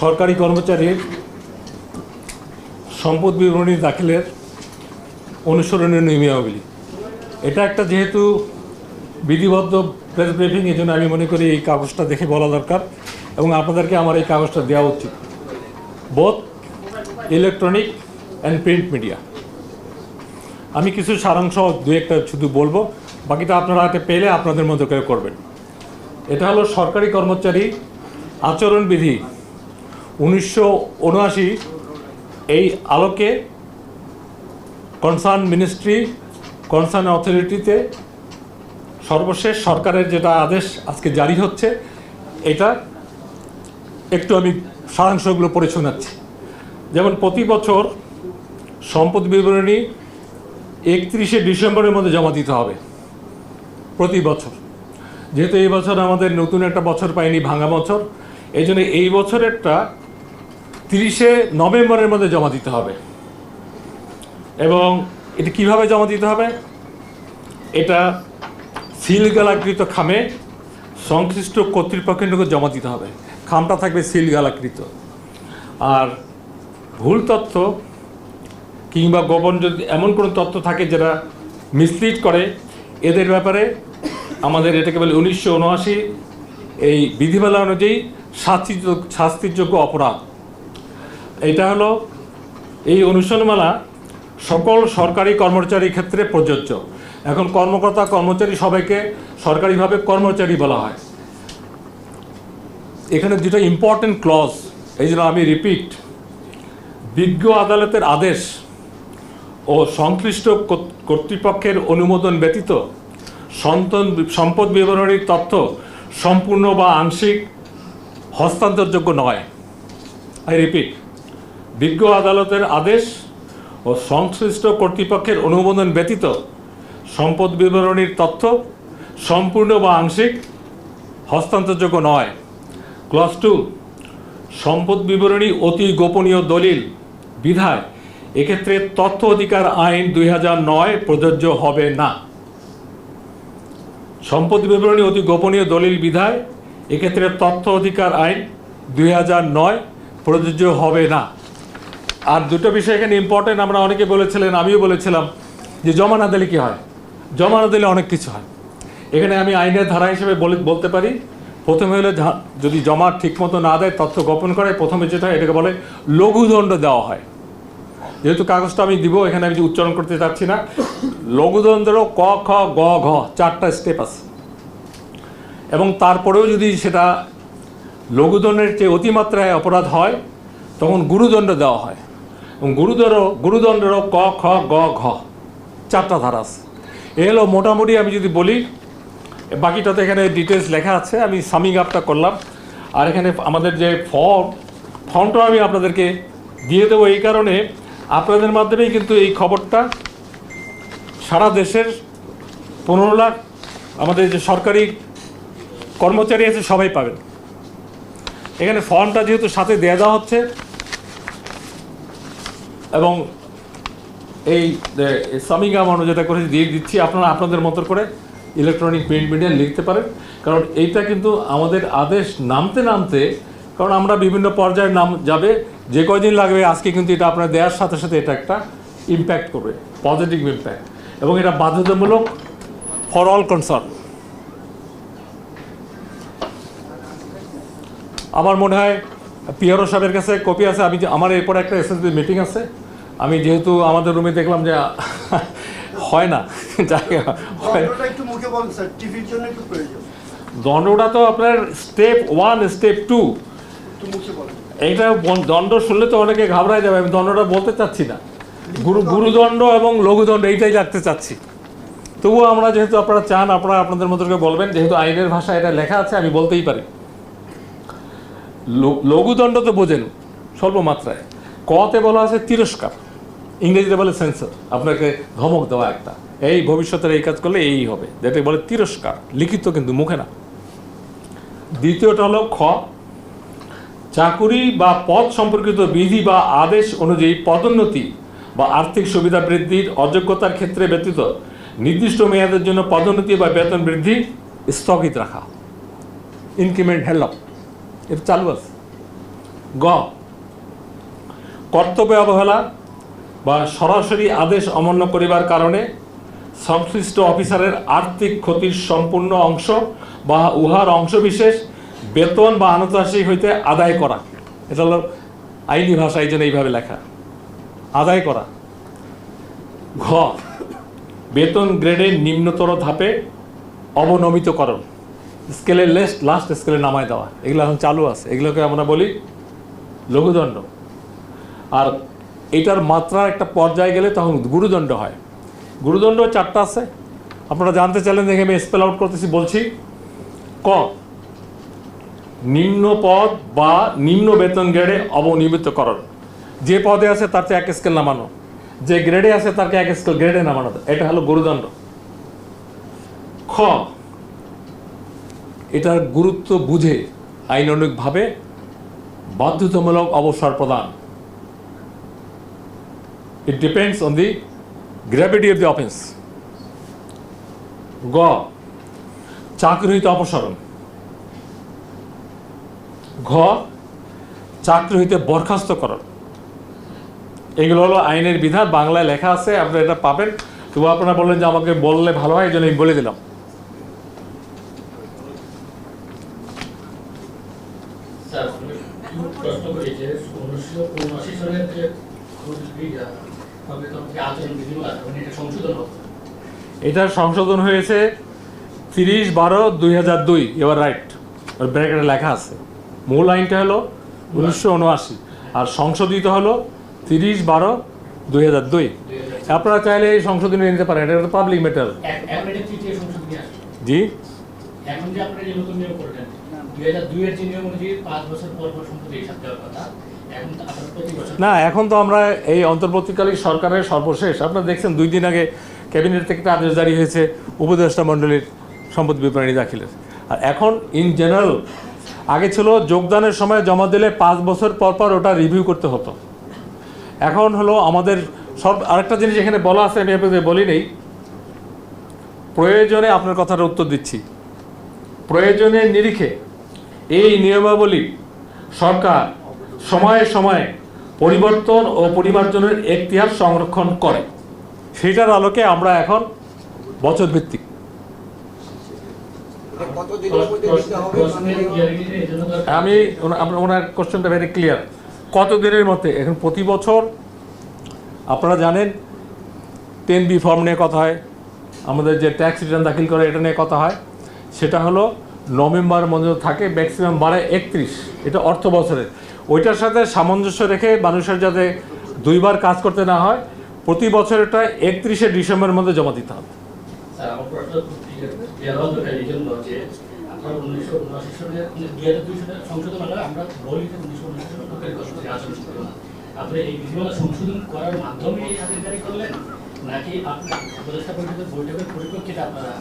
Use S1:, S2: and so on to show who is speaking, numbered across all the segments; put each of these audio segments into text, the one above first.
S1: সরকারি কর্মচারীর সম্পদ বিবরণী দাখিলের অনুসরণীয় নিয়মাবলী। এটা একটা যেহেতু বিধিবদ্ধ প্রেস ব্রিফিং এই জন্য আমি মনে করি এই কাগজটা দেখে বলা দরকার এবং আপনাদেরকে আমার এই কাগজটা দেওয়া উচিত। Both electronic and print media আমি কিছু সারাংশ দু একটা শুধু বলব, বাকিটা আপনারা হাতে পেলে আপনাদের মতো করে করবেন। এটা হলো সরকারি কর্মচারী আচরণবিধি উনিশশো উনআশি এই আলোকে কনসার্ন মিনিস্ট্রি কনসার্ন অথরিটিতে সর্বশেষ সরকারের যেটা আদেশ আজকে জারি হচ্ছে, এটা একটু আমি সারাংশগুলো পড়ে শোনাচ্ছি। যেমন প্রতি বছর সম্পদ বিবরণী একত্রিশে ডিসেম্বরের মধ্যে জমা দিতে হবে, প্রতি বছর। যেহেতু এই বছর আমাদের নতুন একটা বছর পাইনি ভাঙা বছর, এই জন্য এই বছরেরটা তিরিশে নভেম্বরের মধ্যে জমা দিতে হবে। এবং এটা কীভাবে জমা দিতে হবে? এটা সিলগালাকৃত খামে সংশ্লিষ্ট কর্তৃপক্ষের নিকট জমা দিতে হবে। খামটা থাকবে সিলগালাকৃত। আর ভুল তথ্য কিংবা গোপন যদি এমন কোনো তথ্য থাকে যেটা মিসলিড করে, এদের ব্যাপারে আমাদের এটাকে বলে উনিশশো উনআশি এই বিধিমালা অনুযায়ী শাস্তিযোগ্য শাস্তিযোগ্য অপরাধ। এটা হলো এই অনুসরণমালা সকল সরকারি কর্মচারীর ক্ষেত্রে প্রযোজ্য। এখন কর্মকর্তা, কর্মচারী সবাইকে সরকারিভাবে কর্মচারী বলা হয়। এখানে যেটা ইম্পর্টেন্ট ক্লজ এই জন্য আমি রিপিট বিজ্ঞ আদালতের আদেশ ও সংশ্লিষ্ট কর্তৃপক্ষের অনুমোদন ব্যতীত সন্তান সম্পদ বিবরণীর তথ্য সম্পূর্ণ বা আংশিক হস্তান্তরযোগ্য নয়। আই রিপিট বিজ্ঞ আদালতের আদেশ ও সংশ্লিষ্ট কর্তৃপক্ষের অনুমোদন ব্যতীত সম্পদ বিবরণীর তথ্য সম্পূর্ণ বা আংশিক হস্তান্তরযোগ্য নয়। ক্লস টু, সম্পদ বিবরণী অতি গোপনীয় দলিল বিধায় এক্ষেত্রে তথ্য অধিকার আইন দুই নয় প্রযোজ্য হবে না। সম্পদ বিবরণী অতি গোপনীয় দলিল বিধায় এক্ষেত্রে তথ্য অধিকার আইন দুই নয় প্রযোজ্য হবে না। আর দুটো বিষয় এখানে ইম্পর্টেন্ট আমরা অনেকে বলেছিলেন, আমিও বলেছিলাম যে জমা না দিলে কি হয়? জমা না দিলে অনেক কিছু হয়। এখানে আমি আইনের ধারা হিসেবে বলে, বলতে পারি, প্রথমে হলো যদি জমা ঠিকমতো না দেয়, তথ্য গোপন করে, প্রথমে যেটা হয়, এটাকে বলে লঘুদণ্ড দেওয়া হয়। যেহেতু কাগজটা আমি দিব, এখানে আমি উচ্চারণ করতে চাচ্ছি না লঘুদণ্ডের ক, খ, গ, ঘ, চারটা স্টেপ আছে। এবং তারপরেও যদি সেটা লঘুদণ্ডের চেয়ে অতিমাত্রায় অপরাধ হয়, তখন গুরুদণ্ড দেওয়া হয়। গুরুদর গুরুদণ্ডেরও ক, খ, গ, ঘ, চারটা ধারা আছে। এ হলো মোটামুটি আমি যদি বলি বাকিটা তো এখানে ডিটেলস লেখা আছে, আমি সামিং আপটা করলাম। আর এখানে আমাদের যে ফর্ম ফর্মটাও আমি আপনাদেরকে দিয়ে দেবো এই কারণে, আপনাদের মাধ্যমেই কিন্তু এই খবরটা সারা দেশের পনেরো লাখ আমাদের যে সরকারি কর্মচারী আছে সবাই পাবেন। এখানে ফর্মটা যেহেতু সাথে দেওয়া দেওয়া হচ্ছে এবং এই সামিং আমানো যেটা করে দিয়ে দিচ্ছি, আপনারা আপনাদের মতো করে ইলেকট্রনিক প্রিন্ট মিডিয়া লিখতে পারেন। কারণ এইটা কিন্তু আমাদের আদেশ নামতে নামতে, কারণ আমরা বিভিন্ন পর্যায়ে নাম যাবে, যে কয়দিন লাগবে, আজকে কিন্তু এটা আপনার দেওয়ার সাথে সাথে এটা একটা ইম্প্যাক্ট করবে পজিটিভ ইম্প্যাক্ট এবং এটা বাধ্যতামূলক ফর অল কনসার্ন আমার মনে হয়, পিয়ারো সাহেবের কাছে কপি আছে, আমি আমার এরপর একটা এসএসবি মিটিং আছে। আমি যেহেতু আমাদের রুমে দেখলাম যে হয় না।
S2: দণ্ডটা
S1: তো আপনার স্টেপ ওয়ান স্টেপ টু এইটা দণ্ড শুনলে তো অনেকে ঘাবড়ায় যাবে। আমি দণ্ডটা বলতে চাচ্ছি না। গুরু গুরুদণ্ড এবং লঘুদণ্ড এইটাই রাখতে চাচ্ছি। তবুও আমরা যেহেতু আপনারা চান আপনারা আপনাদের মতো করে বলবেন। যেহেতু আইনের ভাষা এটা লেখা আছে আমি বলতেই পারি। লঘুদণ্ড তো বোঝেন স্বল্প মাত্রায় কতে বলা আছে তিরস্কার। ইংরেজিতে বলে সেন্সর আপনাকে ধমক দেওয়া একটা। এই ভবিষ্যতের এই কাজ করলে এই হবে। যেটা বলে তিরস্কার, লিখিত কিন্তু মুখে না। দ্বিতীয়টা হলো খ, চাকুরি বা পদ সম্পর্কিত বিধি বা আদেশ অনুযায়ী পদোন্নতি বা আর্থিক সুবিধা বৃদ্ধির অযোগ্যতার ক্ষেত্রে ব্যতীত নির্দিষ্ট মেয়াদের জন্য পদোন্নতি বা বেতন বৃদ্ধি স্থগিত রাখা। ইনক্রিমেন্ট হেল্প এটা চালু আছে। গ, কর্তব্য অবহেলা বা সরাসরি আদেশ অমান্য করিবার কারণে সংশ্লিষ্ট অফিসারের আর্থিক ক্ষতির সম্পূর্ণ অংশ বা উহার অংশবিশেষ বেতন বা আনুতাসিক হইতে আদায় করা। এটা হলো আইনি ভাষা এই জন্য এইভাবে লেখা। আদায় করা। ঘ, বেতন গ্রেডের নিম্নতর ধাপে অবনমিতকরণ। স্কেলের লেস্ট লাস্ট স্কেলে নামায় দেওয়া। এগুলো এখন চালু আছে। এগুলোকে আমরা বলি লঘুদণ্ড। আর এটার মাত্রার একটা পর্যায়ে গেলে তখন গুরুদণ্ড হয়। গুরুদণ্ড চারটা আছে। আপনারা জানতে চাইলেন দেখে আমি স্পেল আউট করতেছি, বলছি। ক, নিম্ন পদ বা নিম্ন বেতন গ্রেডে অবনিয়মিতকরণ। যে পদে আছে তার চেয়ে এক স্কেল নামানো। যে গ্রেডে আছে তাকে এক স্কেল গ্রেডে নামানো। এটা হলো গুরুদণ্ড। খ, এটার গুরুত্ব বুঝে আইনানুগভাবে বাধ্যতামূলক অবসর প্রদান। It depends on the gravity of the offence গ চাকরি হইতে অপসারণ। ঘ চাকরি হইতে বরখাস্তকরণ। এগুলো হলো আইনের বিধান, বাংলায় লেখা আছে, আপনারা এটা পাবেন। তবু আপনারা বললেন যে আমাকে বললে ভালো হয় এই জন্য আমি বলে দিলাম।
S3: স্যার প্রশ্ন করি যে উনিশশো উনআশি সালের যে এটা সংশোধন
S1: হয়েছে তিরিশ বারো দুই হাজার দুই। এবার রাইট ব্র্যাকেটে লেখা আছে। মূল আইনটা হলো উনিশশো উনআশি। আর সংশোধিত হলো তিরিশ বারো দুই হাজার দুই। আপনারা চাইলে এই সংশোধনী নিতে পারেন। এটা পাবলিক ম্যাটার জি?
S3: এখন যে আপনারা যে নতুন নিয়ম করলেন, দুই হাজার দুই এর যে নিয়ম অনুযায়ী পাঁচ বছর পর পর সম্পত্তি হিসাব দেওয়ার কথা
S1: না, এখন তো আমরা এই অন্তর্বর্তীকালীন সরকারের সর্বশেষ। আপনারা দেখছেন, দুই দিন আগে ক্যাবিনেট থেকে একটা আদেশ জারি হয়েছে উপদেষ্টা মণ্ডলীর সম্পত্তি বিপণী দাখিলের। আর এখন ইন জেনারেল আগে ছিল যোগদানের সময় জমা দিলে পাঁচ বছর পর পর ওটা রিভিউ করতে হতো। এখন হলো আমাদের সব, আরেকটা জিনিস এখানে বলা আছে, আমি আপনাদের বলি নেই। প্রয়োজনে আপনার কথার উত্তর দিচ্ছি। প্রয়োজনের নিরিখে এই নিয়মাবলী সরকার সময়ে সময়ে পরিবর্তন ও পরিমার্জনের এখতিয়ার সংরক্ষণ করে। সেটার আলোকে আমরা এখন বছর ভিত্তিক। আমি ওনা- আপনার ওনার কোশ্চেনটা ভেরি ক্লিয়ার কত দিনের মধ্যে? এখন প্রতি বছর আপনারা জানেন টেন বি ফর্ম নিয়ে কথা হয় আমাদের যে ট্যাক্স রিটার্ন দাখিল করে এটা নিয়ে কথা হয়। সেটা হলো নভেম্বর মধ্যে থাকে ম্যাক্সিমাম বাড়ে একত্রিশ। এটা অর্থ বছরের ওইটার সাথে সামঞ্জস্য রেখে মানুষের যাতে দুইবার কাজ করতে না হয় প্রতি বছর এটা একত্রিশে ডিসেম্বরের মধ্যে জমা দিতে হবে।
S3: স্যার আমার প্রশ্ন খুব clear- clear হওয়া দরকার এই জন্য যে আপনার উনিশশো উনআশি সালে দুই হাজার দুই সালে সংশোধন হলে আমরা বলি যে উনিশশো উনআশি সালে সরকারি কর্মচারী আচরণ ছিল না আপনি এই বিধিমালা সংশোধন করার মাধ্যমে এই আদেশ করলেন নাকি উপদেষ্টা পরিষদের বৈঠকের পরিপ্রেক্ষিতে আপনারা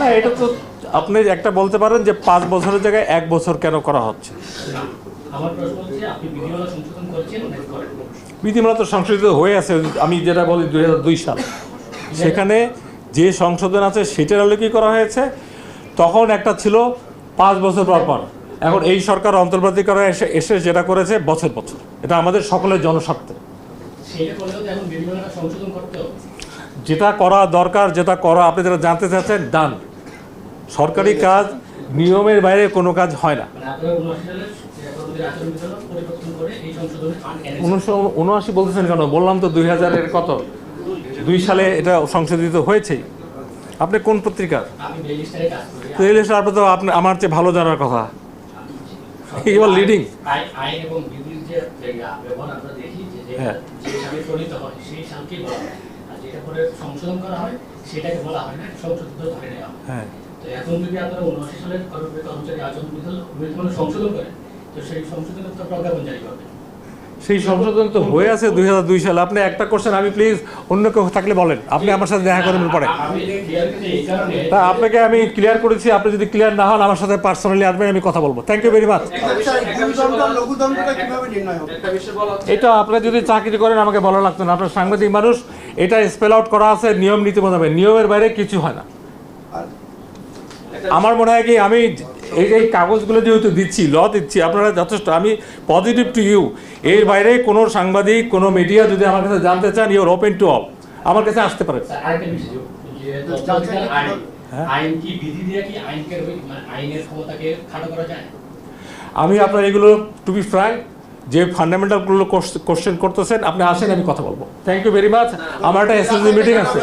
S1: না এটা তো আপনি একটা বলতে পারেন যে পাঁচ বছরের জায়গায় এক বছর কেন করা হচ্ছে?
S3: বিধিমালা
S1: তো সংশোধিত হয়ে আছে আমি যেটা বলি দুই দুই সাল। সেখানে যে সংশোধন আছে সেটার আলোকে করা হয়েছে। তখন একটা ছিল পাঁচ বছর পর পর। এখন এই সরকার অন্তর্বর্তীকালে এসে এসে যেটা করেছে বছর বছর। এটা আমাদের সকলের জনস্বার্থে। যেটা করা দরকার যেটা করা আপনি যেটা জানতে চাচ্ছেন ডান। সরকারি কাজ নিয়মের বাইরে কোনো কাজ হয় না।
S3: মানে উনআশি
S1: বলতেছেন কেন? বললাম তো দুই হাজারের কত? দুই সালে এটা সংশোধিত হয়েছেই। আপনি কোন পত্রিকার? এই আপনি তো আপনি আমার চেয়ে ভালো জানার কথা।
S3: যে যেটা
S1: হ্যাঁ।
S3: হয় হয়। আর হয় হয় হয়।
S1: হ্যাঁ।
S3: তো এখন যদি আপনারা উনআশি সালের কর্মচারী কর্মচারী আচরণ সংশোধন করেন তো সেই সংশোধনের তো প্রজ্ঞাপন জারি করবে।
S1: সেই সংশোধন তো হয়ে আছে দুই হাজার দুই সালে। আপনি একটা কোশ্চেন আমি প্লিজ অন্য কেউ থাকলে বলেন। আপনি আমার সাথে দেখা করেন পরে। তা আপনাকে আমি ক্লিয়ার করেছি আপনি যদি ক্লিয়ার না হন আমার সাথে পার্সোনালি আসবেন আমি কথা বলব। থ্যাংক ইউ ভেরি মাচ এটা আপনি যদি চাকরি করেন আমাকে বলা লাগতো না। আপনার সাংবাদিক মানুষ এটা স্পেল আউট করা আছে নিয়ম নীতি মোতাবেক নিয়মের বাইরে কিছু হয় না। আমার মনে হয় কি আমি এই এই কাগজগুলো যেহেতু দিচ্ছি ল দিচ্ছি আপনারা যথেষ্ট আমি পজিটিভ টু ইউ এর বাইরে কোনো সাংবাদিক কোনো মিডিয়া যদি আমার কাছে জানতে চান ইউর ওপেন টু অল আমার কাছে আসতে পারে। হ্যাঁ?
S3: মানে
S1: আমি আপনার এগুলো টু বি ফ্রাই যে ফান্ডামেন্টালগুলো কোশ্চেন করতেছেন আপনি আসেন আমি কথা বলব। থ্যাংক ইউ ভেরি মাচ আমার একটা এসএসজি মিটিং আছে।